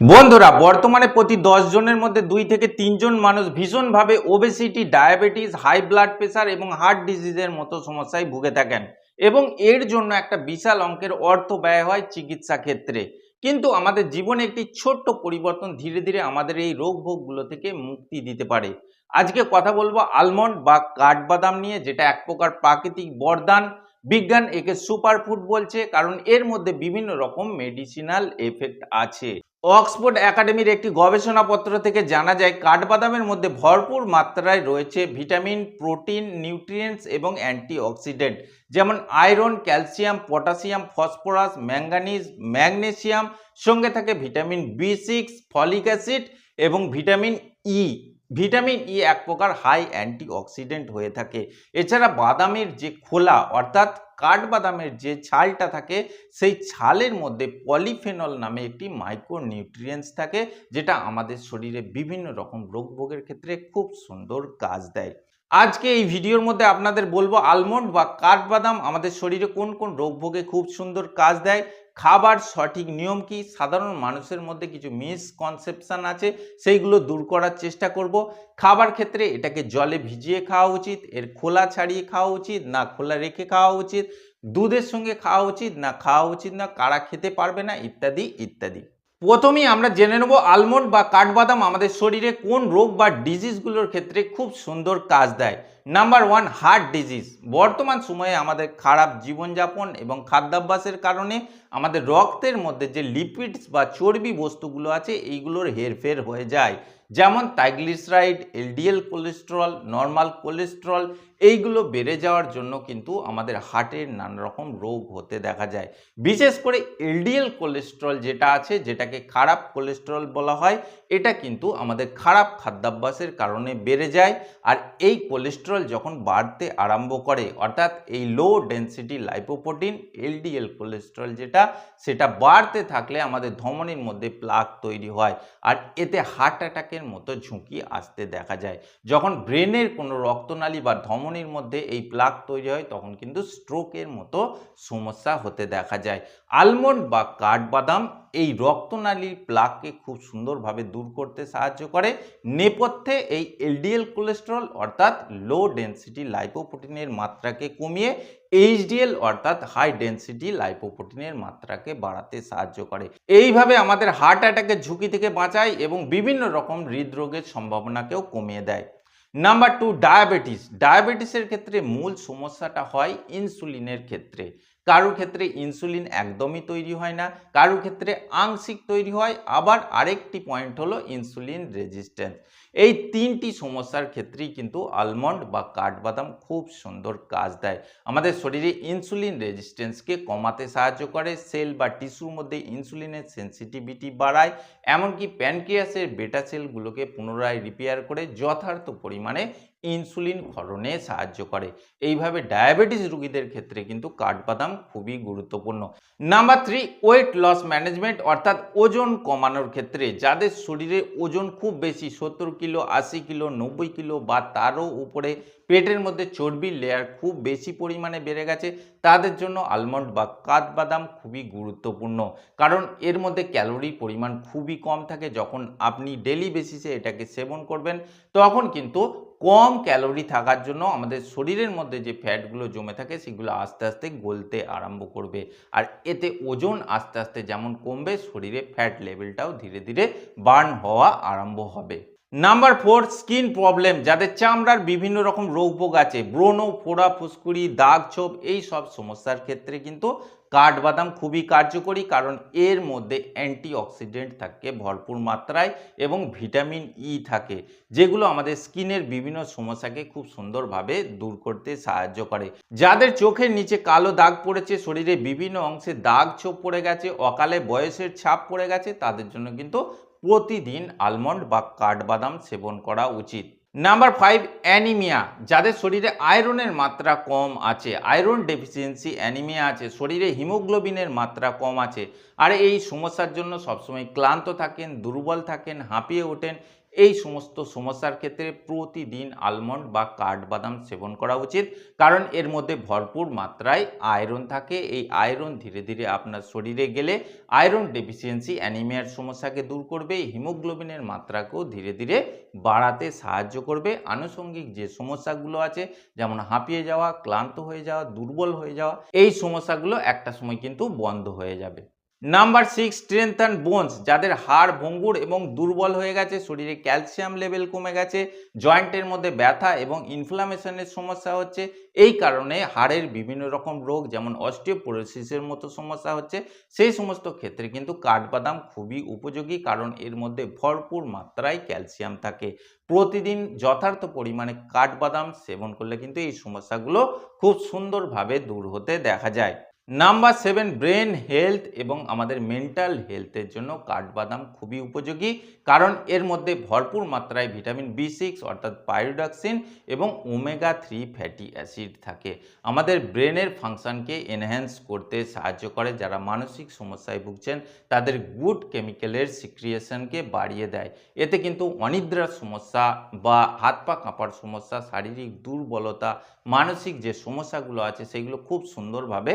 বন্ধুরা, বর্তমানে প্রতি দশ জনের মধ্যে দুই থেকে তিনজন মানুষ ভীষণভাবে obesity diabetes high blood pressure এবং হার্ট ডিজিজের মতো সমস্যায় ভুগে থাকেন এবং এর জন্য একটা বিশাল অঙ্কের অর্থ ব্যয় হয় চিকিৎসা ক্ষেত্রে। কিন্তু আমাদের জীবনে একটি ছোট্ট পরিবর্তন ধীরে ধীরে আমাদের এই রোগ ভোগগুলো থেকে মুক্তি দিতে পারে। আজকে কথা বলব আলমন্ড বা কাঠবাদাম নিয়ে, যেটা এক প্রকার প্রাকৃতিক বরদান। বিজ্ঞান একে সুপারফুড বলছে, কারণ এর মধ্যে বিভিন্ন রকম মেডিসিনাল এফেক্ট আছে। অক্সফোর্ড একাডেমির একটি গবেষণাপত্র থেকে জানা যায়, কাঠবাদামের মধ্যে ভরপুর মাত্রায় রয়েছে ভিটামিন, প্রোটিন, নিউট্রিয়েন্টস এবং অ্যান্টিঅক্সিডেন্ট, যেমন iron, calcium, potassium, phosphorus manganese magnesium, সঙ্গে থাকে vitamin B six, folic acid এবং ভিটামিন ই। ভিটামিন ই এক প্রকার হাই অ্যান্টিঅক্সিডেন্ট হয়ে থাকে। এছাড়া বাদামের যে খোলা অর্থাৎ কাঠবাদামের যে ছালটা থাকে, সেই ছালের মধ্যে পলিফেনল নামে একটি মাইক্রো নিউট্রিয়েন্টস থাকে, যেটা আমাদের শরীরে বিভিন্ন রকম রোগ ভোগের ক্ষেত্রে খুব সুন্দর কাজ দেয়। আজকে এই ভিডিওর মধ্যে আপনাদের বলব আলমন্ড বা কাঠবাদাম আমাদের শরীরে কোন কোন রোগ ভোগে খুব সুন্দর কাজ দেয় খাবার সঠিক নিয়ম কি? সাধারণ মানুষের মধ্যে কিছু মিসকনসেপশন আছে, সেইগুলো দূর করার চেষ্টা করব। খাবার ক্ষেত্রে এটাকে জলে ভিজিয়ে খাওয়া উচিত, এর খোলা ছাড়িয়ে খাওয়া উচিত, না খোলা রেখে খাওয়া উচিত, দুধের সঙ্গে খাওয়া উচিত, না খাওয়া উচিত, না কারা খেতে পারবে না, ইত্যাদি ইত্যাদি। প্রথমেই আমরা জেনে নেব আলমন্ড বা কাঠবাদাম আমাদের শরীরে কোন রোগ বা ডিজিজগুলোর ক্ষেত্রে খুব সুন্দর কাজ দেয়। নাম্বার ওয়ান হার্ট ডিজিজ বর্তমান সময়ে আমাদের খারাপ জীবনযাপন এবং খাদ্যাভ্যাসের কারণে আমাদের রক্তের মধ্যে যে লিপিডস বা চর্বি বস্তুগুলো আছে, এইগুলোর হেরফের হয়ে যায়। যেমন triglyceride LDL cholesterol normal cholesterol এইগুলো বেড়ে যাওয়ার জন্য কিন্তু আমাদের হার্টের নানা রকম রোগ হতে দেখা যায়। বিশেষ করে এলডিএল কোলেস্ট্রল যেটা আছে, যেটাকে খারাপ কোলেস্টেরল বলা হয়, এটা কিন্তু আমাদের খারাপ খাদ্যাভ্যাসের কারণে বেড়ে যায়। আর এই কোলেস্টেরল যখন বাড়তে আরম্ভ করে, অর্থাৎ এই low density lipoprotein LDL cholesterol যেটা, সেটা বাড়তে থাকলে আমাদের ধমনির মধ্যে প্লাক তৈরি হয় আর এতে হার্ট অ্যাটাকের মতো ঝুঁকি আসতে দেখা যায়। যখন ব্রেনের কোনো রক্তনালী বা ধমনির মধ্যে এই প্লাক তৈরি হয়, তখন কিন্তু স্ট্রোকের মতো সমস্যা হতে দেখা যায়। আলমন্ড বা কাঠবাদাম এই রক্তনালীর প্লাককে খুব সুন্দরভাবে দূর করতে সাহায্য করে। নেপথ্যে এই এলডিএল কোলেস্টেরল অর্থাৎ লো ডেন্সিটি লাইপোপ্রোটিনের মাত্রাকে কমিয়ে এইচডিএল অর্থাৎ হাই ডেন্সিটি লাইপোপ্রোটিনের মাত্রাকে বাড়াতে সাহায্য করে। এইভাবে আমাদের হার্ট অ্যাটাকের ঝুঁকি থেকে বাঁচায় এবং বিভিন্ন রকম হৃদরোগের সম্ভাবনাকেও কমিয়ে দেয়। Number two diabetes. ডায়াবেটিসের ক্ষেত্রে মূল সমস্যাটা হয় ইনসুলিনের ক্ষেত্রে। কারোর ক্ষেত্রে ইনসুলিন একদমই তৈরি হয় না কারোর ক্ষেত্রে আংশিক তৈরি হয়, আবার আরেকটি পয়েন্ট হলো ইনসুলিন রেজিস্ট্যান্স এই তিনটি সমস্যার ক্ষেত্রেই কিন্তু আলমন্ড বা কাঠবাদাম খুব সুন্দর কাজ দেয়। আমাদের শরীরে ইনসুলিন রেজিস্ট্যান্সকে কমাতে সাহায্য করে সেল বা টিস্যুর মধ্যে ইনসুলিনের সেন্সিটিভিটি বাড়ায়, এমনকি প্যানক্রিয়াসের বেটা সেলগুলোকে পুনরায় রিপেয়ার করে যথার্থ পরিমাণে ইনসুলিন ক্ষরণে সাহায্য করে। এইভাবে ডায়াবেটিস রোগীদের ক্ষেত্রে কিন্তু কাঠবাদাম খুবই গুরুত্বপূর্ণ। Number three weight loss management অর্থাৎ ওজন কমানোর ক্ষেত্রে যাদের শরীরে ওজন খুব বেশি, সত্তর কিলো, আশি কিলো, নব্বই কিলো বা তারও উপরে পেটের মধ্যে চর্বির লেয়ার খুব বেশি পরিমাণে বেড়ে গেছে তাদের জন্য আলমন্ড বা কাঠবাদাম খুবই গুরুত্বপূর্ণ। কারণ এর মধ্যে ক্যালোরি পরিমাণ খুবই কম থাকে। যখন আপনি ডেলি বেসিসে এটাকে সেবন করবেন, তখন কিন্তু কম ক্যালোরি থাকার জন্য আমাদের শরীরের মধ্যে যে ফ্যাটগুলো জমে থাকে, সেগুলো আস্তে আস্তে গলতে আরম্ভ করবে। আর এতে ওজন আস্তে আস্তে যেমন কমবে, শরীরে ফ্যাট লেভেলটাও ধীরে ধীরে বার্ন হওয়া আরম্ভ হবে। নাম্বার ফোর স্কিন প্রবলেম যাদের চামড়ার বিভিন্ন রকম রোগ আছে ব্রণ, ফোড়া, ফুসকুড়ি, দাগ ছোপ, এই সব সমস্যার ক্ষেত্রে কিন্তু কাঠবাদাম খুবই কার্যকরী কারণ এর মধ্যে অ্যান্টিঅক্সিডেন্ট থাকে, ভরপুর মাত্রায় এবং ভিটামিন ই থাকে, যেগুলো আমাদের স্কিনের বিভিন্ন সমস্যাকে খুব সুন্দরভাবে দূর করতে সাহায্য করে। যাদের চোখের নিচে কালো দাগ পড়েছে, শরীরে বিভিন্ন অংশে দাগ ছোপ পড়ে গেছে, অকালে বয়সের ছাপ পড়ে গেছে, তাদের জন্য কিন্তু প্রতিদিন আলমন্ড বা কাঠবাদাম সেবন করা উচিত। নাম্বার ফাইভ অ্যানিমিয়া যাদের শরীরে আয়রনের মাত্রা কম আছে, আয়রন ডেফিসিয়েন্সি অ্যানিমিয়া আছে, শরীরে হিমোগ্লোবিনের মাত্রা কম আছে, আর এই সমস্যার জন্য সবসময় ক্লান্ত থাকেন, দুর্বল থাকেন, হাঁপিয়ে ওঠেন এই সমস্ত সমস্যার ক্ষেত্রে প্রতিদিন আলমন্ড বা কাঠবাদাম সেবন করা উচিত। কারণ এর মধ্যে ভরপুর মাত্রায় আয়রন থাকে। এই আয়রন ধীরে ধীরে আপনার শরীরে গেলে আয়রন ডেফিসিয়েন্সি অ্যানিমিয়ার সমস্যাকে দূর করবে। হিমোগ্লোবিনের মাত্রাকেও ধীরে ধীরে বাড়াতে সাহায্য করবে। আনুষঙ্গিক যে সমস্যাগুলো আছে, যেমন হাঁপিয়ে যাওয়া, ক্লান্ত হয়ে যাওয়া, দুর্বল হয়ে যাওয়া, এই সমস্যাগুলো একটা সময় কিন্তু বন্ধ হয়ে যাবে। Number six strength and bones যাদের হাড় ভঙ্গুর এবং দুর্বল হয়ে গেছে, শরীরে ক্যালসিয়াম লেভেল কমে গেছে জয়েন্টের মধ্যে ব্যথা এবং ইনফ্লামেশনের সমস্যা হচ্ছে। এই কারণে হাড়ের বিভিন্ন রকম রোগ, যেমন অস্টিওপোরোসিসের মতো সমস্যা হচ্ছে। সেই সমস্ত ক্ষেত্রে কিন্তু কাঠবাদাম খুবই উপযোগী, কারণ এর মধ্যে ভরপুর মাত্রায় ক্যালসিয়াম থাকে। প্রতিদিন যথার্থ পরিমাণে কাঠবাদাম সেবন করলে কিন্তু এই সমস্যাগুলো খুব সুন্দরভাবে দূর হতে দেখা যায়। নাম্বার সেভেন ব্রেন হেলথ এবং আমাদের মেন্টাল হেলথের জন্য কাঠবাদাম খুবই উপযোগী, কারণ এর মধ্যে ভরপুর মাত্রায় ভিটামিন বি সিক্স অর্থাৎ পাইরোডক্সিন এবং ওমেগা থ্রি ফ্যাটি অ্যাসিড থাকে। আমাদের ব্রেনের ফাংশনকে এনহ্যান্স করতে সাহায্য করে, যারা মানসিক সমস্যায় ভুগছেন, তাদের গুড কেমিক্যালের সিক্রিয়েশনকে বাড়িয়ে দেয়। এতে কিন্তু অনিদ্রার সমস্যা বা হাত পা কাঁপার সমস্যা, শারীরিক দুর্বলতা, মানসিক যে সমস্যাগুলো আছে, সেগুলো খুব সুন্দরভাবে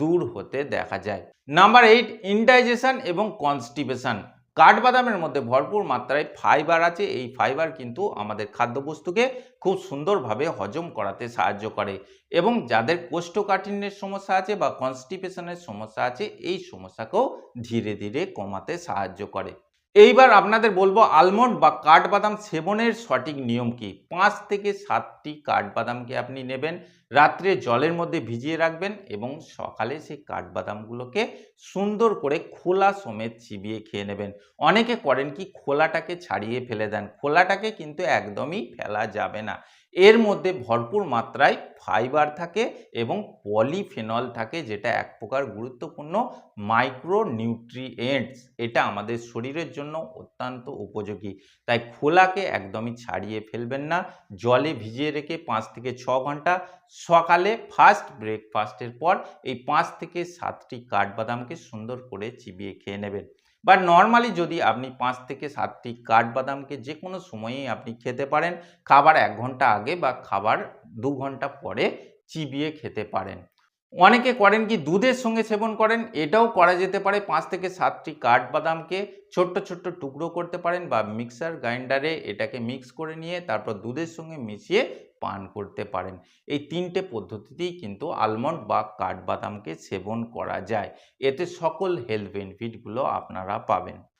দূর হতে দেখা যায়। নাম্বার এইট ইনডাইজেশন এবং কনস্টিপেশন কাঠবাদামের মধ্যে ভরপুর মাত্রায় ফাইবার আছে। এই ফাইবার কিন্তু আমাদের খাদ্যবস্তুকে খুব সুন্দরভাবে হজম করাতে সাহায্য করে এবং যাদের কোষ্ঠকাঠিন্যের সমস্যা আছে বা কনস্টিপেশনের সমস্যা আছে, এই সমস্যাকেও ধীরে ধীরে কমাতে সাহায্য করে। এইবার আপনাদের বলব আলমন্ড বা কাঠবাদাম সেবনের সঠিক নিয়ম কি? পাঁচ থেকে সাতটি কাঠবাদামকে আপনি নেবেন। রাত্রে জলের মধ্যে ভিজিয়ে রাখবেন এবং সকালে সেই কাঠবাদামগুলোকে সুন্দর করে খোলা সমেত চিবিয়ে খেয়ে নেবেন। অনেকে করেন কি, খোলাটাকে ছাড়িয়ে ফেলে দেন। খোলাটাকে কিন্তু একদমই ফেলা যাবে না। এর মধ্যে ভরপুর মাত্রায় ফাইবার থাকে এবং পলিফেনল থাকে, যেটা এক প্রকার গুরুত্বপূর্ণ মাইক্রো নিউট্রিয়েন্টস এটা আমাদের শরীরের জন্য অত্যন্ত উপযোগী। তাই খোলাকে একদমই ছাড়িয়ে ফেলবেন না। জলে ভিজিয়ে রেখে পাঁচ থেকে ছ ঘণ্টা, সকালে ফার্স্ট ব্রেকফাস্টের পর এই পাঁচ থেকে সাতটি কাঠবাদামকে সুন্দর করে চিবিয়ে খেয়ে নেবেন। বা নর্মালি যদি আপনি পাঁচ থেকে সাতটি কাঠবাদামকে যে কোনো সময়েই আপনি খেতে পারেন, খাবার এক ঘণ্টা আগে বা খাবার দু ঘণ্টা পরে চিবিয়ে খেতে পারেন। অনেকে করেন কি দুধের সঙ্গে সেবন করেন, এটাও করা যেতে পারে। পাঁচ থেকে সাতটি কাঠবাদামকে ছোট্ট ছোট্ট টুকরো করতে পারেন বা মিক্সার গ্রাইন্ডারে এটাকে মিক্স করে নিয়ে তারপর দুধের সঙ্গে মিশিয়ে পান করতে পারেন। এই তিনটে পদ্ধতিতেই কিন্তু আলমন্ড বা কাঠবাদামকে সেবন করা যায়। এতে সকল হেলথ বেনিফিটগুলো আপনারা পাবেন।